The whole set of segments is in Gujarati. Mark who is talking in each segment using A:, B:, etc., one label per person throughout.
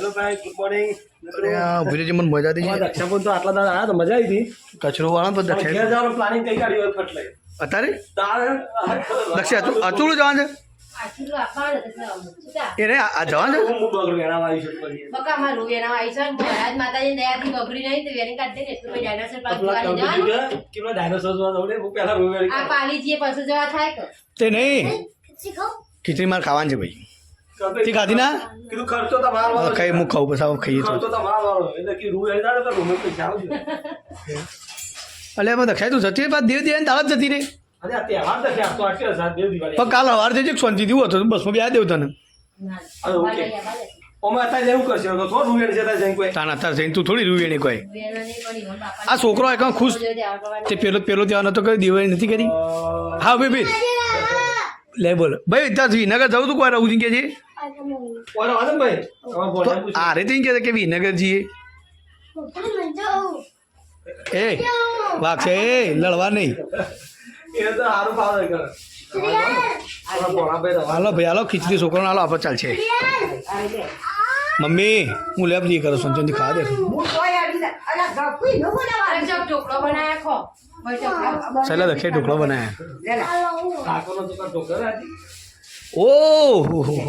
A: હેલો ભાઈ ગુડ મોર્નિંગ
B: મને મજા
A: દક્ષાપુર તો આટલા દાડા આવ્યા તો મજા આવી હતી.
B: કચરો વાળા પણ
A: જવાનું પ્લાનિંગ કઈ કાઢ્યું
B: અત્યારે?
C: તા?
B: જવાનું છે?
A: એના
C: જવાનું.
A: છું?
B: તે નહીં. ખીચડી માર ખાવાની છે ભાઈ. તે ખાધી ના
A: કીધું ખર્ચો તમારો વાળો
B: કઈ હું ખાઉં પછી આવું ખાઈએ તો.
A: ખર્ચો તમારો વાળો એટલે કે રૂ એડી દાડે તો રૂમે પૈસા આવજો
B: એટલે એમાં દક્ષાય તું જતી પાછ દેવ દેવ તાળ જતી
A: રે તો તો
B: પણ કાલ સવાર થઈ શાંતિ દીવું હતું બસમાં બી આ દેવ તને.
A: તો કોઈ.
B: તું કોઈ. આ છોકરો એકદમ ખુશ?
C: આવા.
B: તે પેલો પેલો ત્યાં નતો કરી દિવાળી નથી કરી? હા ભાઈ ભાઈ. લે બોલ. ભાઈ ત્યાં વિનગર જવું તું કોઈ રહું કે છે? તો. આ રીતે કે કે વિનગર જઈએ એ વાઘ છે એ લડવા નહીં હાલો ભાઈ હાલો ખીચડી છોકરો હાલો આપણે ચાલશે મમ્મી હું લેબ જઈએ કરું સંચોથી ખાવા દે
C: અરે જો ઢોકળો બનાવ્યા ખો ભાઈ ઢોકળો.
B: સહેલા દખે ઢોકળો બનાવ્યા
A: કાકોનો તો કાંઈ ઢોકર હતી.
B: ઓ હો હો હો.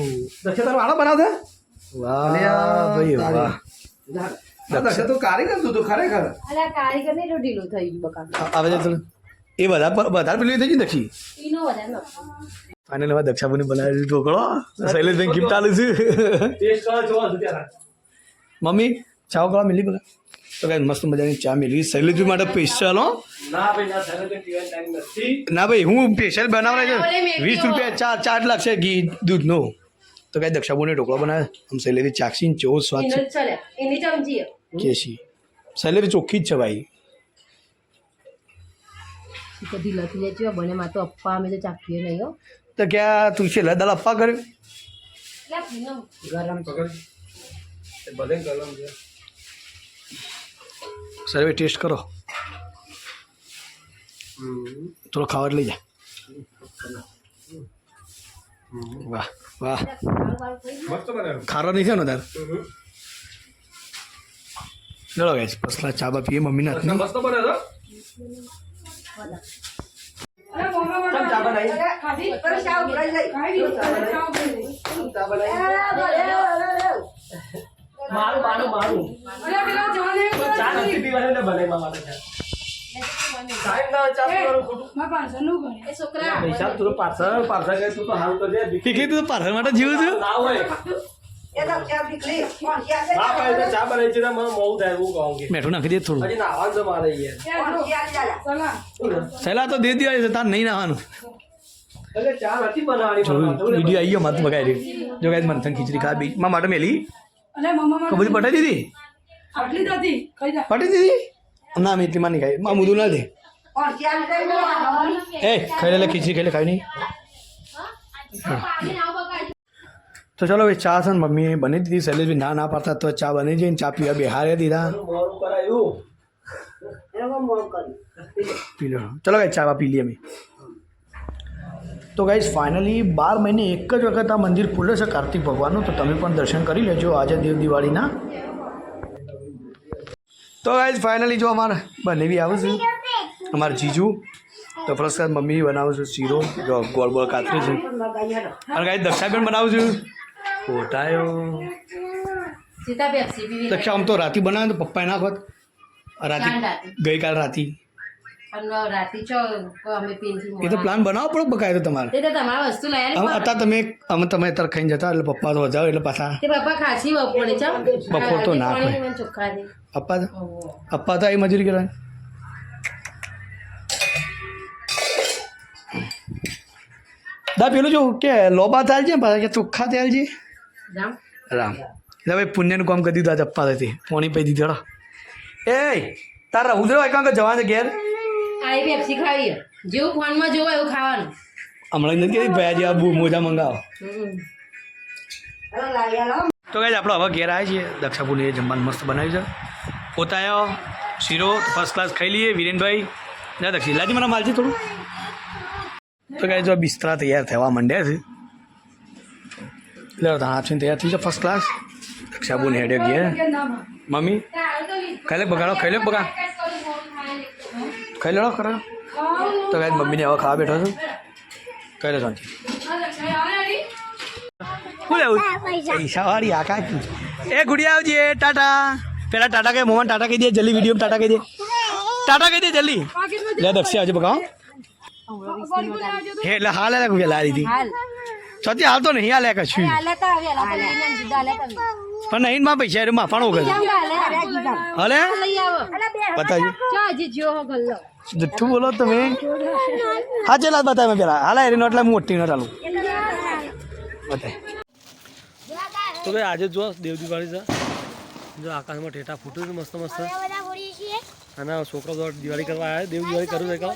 A: દક્ષા તારો વાળો બનાવશે?
B: વાહ ભાઈ વાહ
A: આ તો કારીગર તું તો ખરેખર
C: અલા, કારીગર ને ઢીલું થઈ ગયું બકા
B: આવે છે તો એ બધા વધારે પેલી થઈ ગઈ દક્ષી
C: ઈનો વધારે.
B: ફાઇનલમાં દક્ષાબુની બનાવેલી ઢોકળો શૈલેષભાઈ ગિફ્ટ આલું છું મમ્મી ચાવ કરવા મિલી બધા તો કાંઈ મસ્ત મજાની ચા મિલી શૈલેષભાઈ માટે સ્પેશિયલ હો
A: ના ભાઈ ના થાય તો પીવાનો ટાઈમ નથી
B: ના ભાઈ હું સ્પેશિયલ બનાવવા છે
C: ઓલે મેગી
B: વીસ રૂપિયા ચાર ચાર લાગશે ઘી દૂધનો તો કાંઈ દક્ષાબુને ઢોકળો બનાવે આમ શૈલેષી ચાખસીને ચેવો સ્વાદ
C: ઈનો
B: છે
C: જ ચાલે. એની ચમચી
B: કેસી શૈલેષી ચોખ્ખી જ છે ભાઈ
C: તો ઢીલો થઈ જાય છે બને માં તો અપ્પા અમે તો ચાખીએ નહીં હો
B: તો ક્યાં તું છેલ્લા દાલ અપ્પા કર્યો
C: એટલે પીનો ગરમ છે.
A: એ બધે ગરમ છે
B: સર્વે ટેસ્ટ કરો. થોડો ખાવા લઈ જા. વાહ વાહ. ખારો નહીં છે ને તાર? ચલો ગાઈસ પસલા ચા બા પીએ મમ્મીના હાથની.
A: મસ્ત ચા બનાવી? ચા બનાવી. ચા પીવાની મારું મારું. અરે પેલા ટાઈમ ના ચા પીવાનું ખોટું.
C: એ છોકરા.
A: પૈસા તું તો પાર્સલ
B: માટે જીવું છું?
A: ના ના ચા
B: મેઠું નાખી દે થોડું.
A: મારે
B: સહેલા તો દે છે તાર નહીં નાવાનું
A: ચા નથી
B: વીડિયો આવી ગયો માથું બગાડી જો ગાઈસ મંથન ખીચડી ખા બી મા માટે મેલી. તો બધી પટાઈ દીધી? પટી દીધી? ના મેં એટલી માં નહીં ખાઈ. માં મુદું ના દે એ ખાઈ લે ખીચડી ખાઈ લે ખાઈ નહીં. તો ચલો ભાઈ ચા છે ને મમ્મીએ બની દીધી. શૈલેષભાઈ ના ના પાડતા. તો ચા બની જઈને ચા પીવા બિહારે દીધા. પી લો. ચલો ચા પી લઈએ અમે. તો ગાઈઝ ફાઇનલી બાર મહિને એક જ વખત આ મંદિર ખુલે છે કાર્તિક ભગવાનનું. તો તમે પણ દર્શન કરી લેજો આજે દેવ દિવાળીના. તો ગાઈઝ ફાઇનલી જો અમારે બનેવી આવું છું. અમારા જીજુ તો પ્લસ મમ્મી બનાવું છું શીરો જો ગોળ ગોળ કાતરી છું. અને ગાઈઝ દક્ષાબેન બનાવું છું.
C: પીવી
B: દક્ષા આમ તો રાતી બનાવે તો પપ્પાએ નાખોત રાતે. ગઈકાલ રાતી. એ તો પ્લાન બનાવો પડે બકાય તો તમારે. અત્યારે તમે અમે તમે અત્યારે ખાઈને જતા એટલે પપ્પા તો જાઓ એટલે પાછા
C: ખાસી બપોરે
B: બપોર તો ના અપ્પા તો અપ્પા તો મજૂરી કરે દા પેલું જો કે લોબા થાય છે પાછા કે ચોખ્ખા તેલ છે? રામ. એટલે ભાઈ પુણ્યનું કામ કરી દીધું આજે અપ્પા હતી પોણી પી દીધો એ તારા ઉધરો એકાંક જવા છે ઘેર?
C: આઈ પેપ્સી ખાવી જેવું ફોનમાં જોવાય એવું ખાવાનું.
B: હમણાં નથી કીધી ભાઈ બુ મોજા મંગાવો. તો કહે આપણે હવે ઘેર આવ્યા છીએ. એ જમવાનું મસ્ત બનાવ્યું છે. પોતાયો શીરો ફર્સ્ટ ક્લાસ ખાઈ લઈએ વિરેનભાઈ. ના દક્ષિણ. લાજી મને માલજી થોડું. તો કહે જો બિસ્તરા તૈયાર થવા માંડ્યા છે. એટલે હાથ તૈયાર થઈ છે ફર્સ્ટ ક્લાસ
A: દક્ષાબુન હેડે ગયા મમ્મી ખાઈ લે બગાડો ખાઈ લે બગા. ખાઈ લેડો ખરા? તો કાંઈ મમ્મીને હવે ખાવા બેઠો છું. કઈ લે શાંતિ. શું લેવું? પૈસા વાળી આ કાકી. એ ગુડિયા આવજે ટાટા. પેલા ટાટા કહે મોહન ટાટા કહી દે જલ્દી વીડિયો ટાટા કહી દે. ટાટા કહી દે જલ્દી. લે દક્ષી આવજે બગાવો હે. એટલે હાલ લે પેલા આ હતી સતી હાલ તો નહીં હાલે કશું પણ નહીં માં પૈસા માફાણો કરે હલે. બતાવજો. જુઠ્ઠું બોલો તમે. હા ચેલા બતાવે પેલા. હાલા એની નોટ લા હું મોટી નોટ હાલું બતાય. તો ભાઈ આજે જો દેવ દિવાળી છે. જો આકાશમાં ઠેઠા ફૂટ્યું છે મસ્ત મસ્ત. અને છોકરો તો દિવાળી કરવા આવ્યા. દેવ દિવાળી કરું છે કાં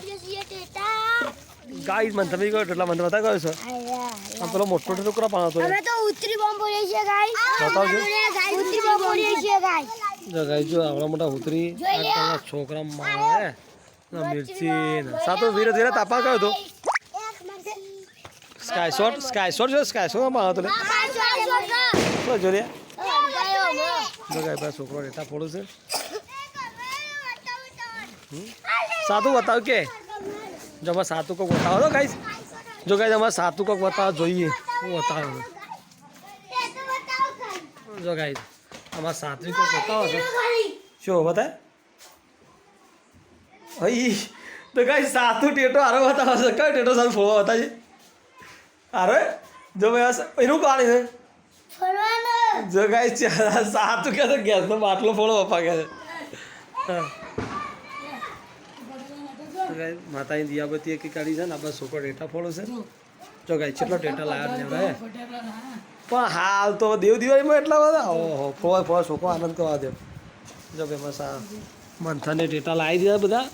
A: ગાઈ મને તમે કહો એટલા મને બતા ગયો છે. આમ પેલો મોટો ટેટો પાણો તો
D: અમે તો ઉતરી બોમ્બ બોલીએ છીએ ગાઈસ.
A: બતાવજો
D: ઉતરી બોમ્બ બોલીએ છીએ ગાઈસ.
A: જો ગાઈ જો આવડા મોટા ઉતરી. છોકરા મારે. ને મિર્ચી સાતો ધીરે ધીરે તાપા કયો તો. સ્કાય શોટ સ્કાય શોટ જો સ્કાય શોટમાં આવતો લે તો જો રે જો છોકરો રેટા ફોડું છે. સાતું બતાવ કે? જો અમારે સાતું કોક બતાવો તો ગાઈસ. જો ગાઈસ અમારે સાતું કોક બતાવો જોઈએ. હું બતાવો જો ગાઈસ અમારે સાત્વિક કોક બતાવો છો. શું બતાય? અઈ તો ગાઈસ સાતું ટેટો આરો બતાવો છે કયો ટેટો સાથે ફોડવા બતાજે આરો જો ભાઈ હશે એનું પાણી છે. જો ગાઈસ સાતું કે તો ગેસનો બાટલો ફોડો પપ્પા કે છે. માતાની દિયાબતી એક કાઢી છે ને આપણે છોકરો ટેટા ફોડો છે. જો ગાઈસ કેટલો ટેટા લાવ્યા ને હવે? પણ હાલ તો દેવ દિવાળીમાં એટલા બધા? ઓહો ફોવા ફોવા છોકરો આનંદ કરવા દે. જો ભાઈ આ મંથાને ટેટા લાવી દીધા બધા?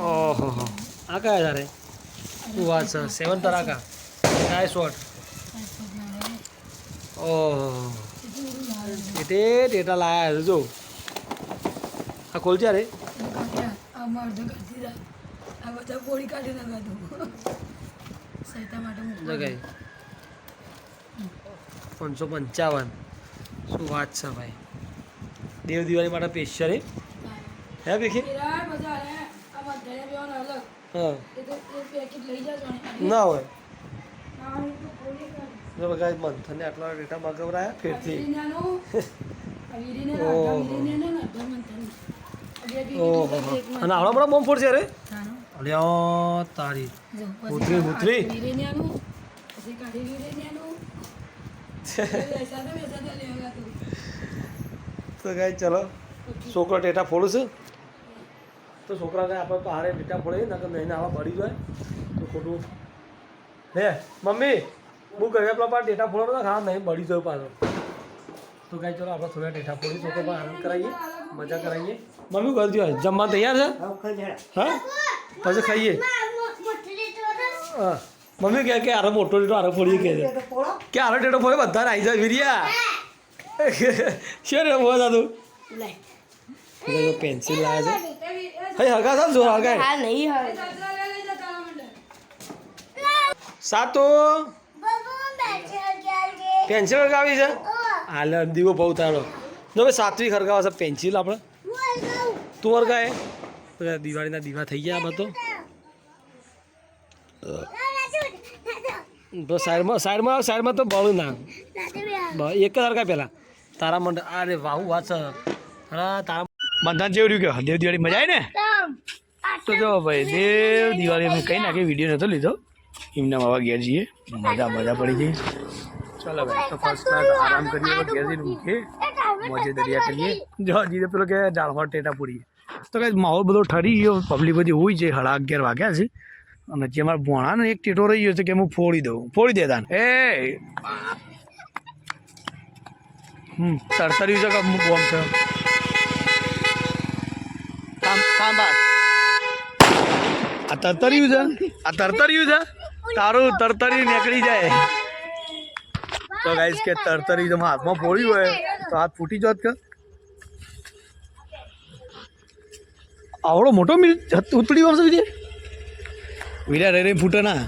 A: ઓહો. હો આ કયા તારે શું વાત છે? સેવન તરાકા. કાય શોટ ઓહો. ટેટે ટેટા લાયા છે જો. આ ખોલ રે. જગાઈ પાંચસો પંચાવન શું વાત છે ભાઈ? દેવ દિવાળી માટે સ્પેશિયલ હે હે પેખી ના. હોય. જો બગા મંથનને આટલા ડેટા મગવરાયા ફેરથી. ઓહો. ઓહો. અને આવડા મોટા બોમ્બ ફોડ છે રે અલ્યા તારી. ઉતરી ઉતરી. તો ગાઈ ચલો. છોકરો ટેટા ફોડું છે. તો છોકરાને આપણે પહાડે ટેટા ફોડે નકર નહીં આવા પડી જાય. તો ખોટું. હે મમ્મી હું ઘરે પેલા પાસે ટેટા ફોડવાનો હા નહીં બળી જાય પાછો તો ગાઈ ચલો આપણે થોડા ટેટા ફોડી છોકરો પણ આનંદ કરાવીએ મજા કરાવીએ. મમ્મી કરજો જમવા તૈયાર છે? હા પછી ખાઈએ. હા. મમ્મી કહે કે આરો મોટો ટેટો આરો ફોડીએ કહે છે. કે આરો ટેટો ફોડે બધા આવી જાય વિરિયા. શું રે બોલ દાદુ પેન્સિલ લાવે છે. હઈ હગા સાહેબ જોર હગા
D: નહીં હવે.
A: સાતો? પેન્સિલ હરગાવી છે. હાલ દીવો બહુ તારો. જો ભાઈ સાત્વિક હરગાવે છે પેન્સિલ આપણે. તું હરગાય. બધા દિવાળીના દીવા થઈ ગયા આ બધો તો સાઈડમાં સાઈડમાં સાઈડમાં તો બળું ના. એક જ હરગાય પહેલાં તારા મંડ અરે વાહુ વાત છે. હા તારા બંધન જેવું રહ્યું કે દેવ દિવાળી મજા આવી ને? તો જો ભાઈ દેવ દિવાળી અમે કંઈ નાખી વીડિયો નતો લીધો. એમના બાબા ઘેર જઈએ મજા મજા પડી ગઈ. ચાલો ભાઈ તો ફર્સ્ટ ક્લાસ આરામ કરીએ ઘેર જઈને ઊંઘીએ મોજે દરિયા કરીએ. જો જીતે પેલો કે ડાળવા ટેટા પૂરી તો કઈ માહોલ બધો ઠરી ગયો. પબ્લિક બધી હોય છે હળા અગિયાર વાગ્યા છે. અને જે મારા ભોણાને એક ટેટો રહી ગયો છે કે હું ફોડી દઉં. ફોડી દેતા એ હમ છે કે અમુક બોમ્બ છે? આ તરતર્યું છે? આ તરતર્યું છે? તારું તરતરી નીકળી જાય. તો ગાઈશ કે તરતરી તમે હાથમાં ફોડ્યું હોય. તો હાથ ફૂટી જોત કે? આવડો મોટો ઉતળી વર્ષ વિજય વિરા રે રે ફૂટે ના.